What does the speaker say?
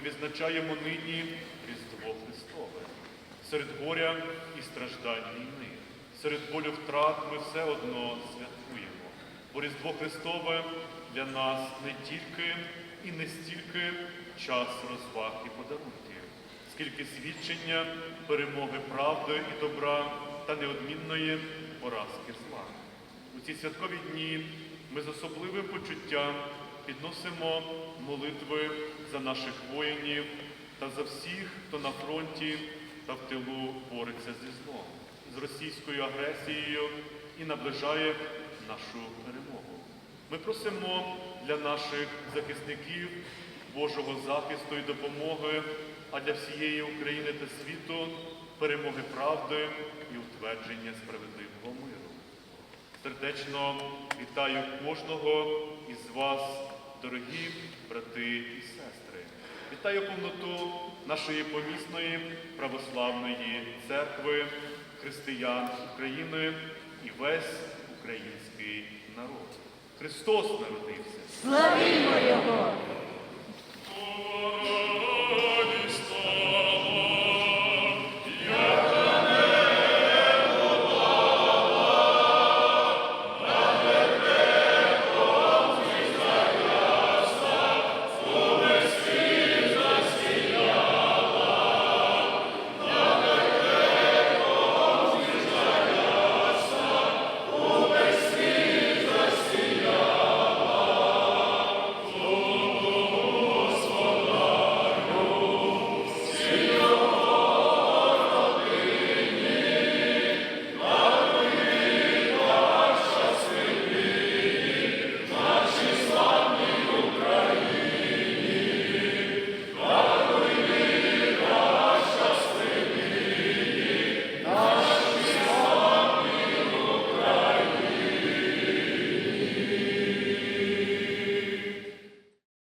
відзначаємо нині Різдво Христове. Серед горя і страждань війни, серед болю втрат ми все одно святкуємо. Бо Різдво Христове для нас не тільки і не стільки час розваг і подарунків, скільки свідчення перемоги правди і добра та неодмінної поразки зла. У ці святкові дні ми з особливим почуттям підносимо молитви за наших воїнів та за всіх, хто на фронті та в тилу бореться зі злом, з російською агресією і наближає нашу перемогу. Ми просимо для наших захисників Божого захисту і допомоги, а для всієї України та світу перемоги правди і утвердження справедливого миру. Сердечно вітаю кожного із вас, дорогі брати і сестри. Вітаю повноту нашої помісної православної церкви, християн України і весь український народ. Христос народився. Славімо Його!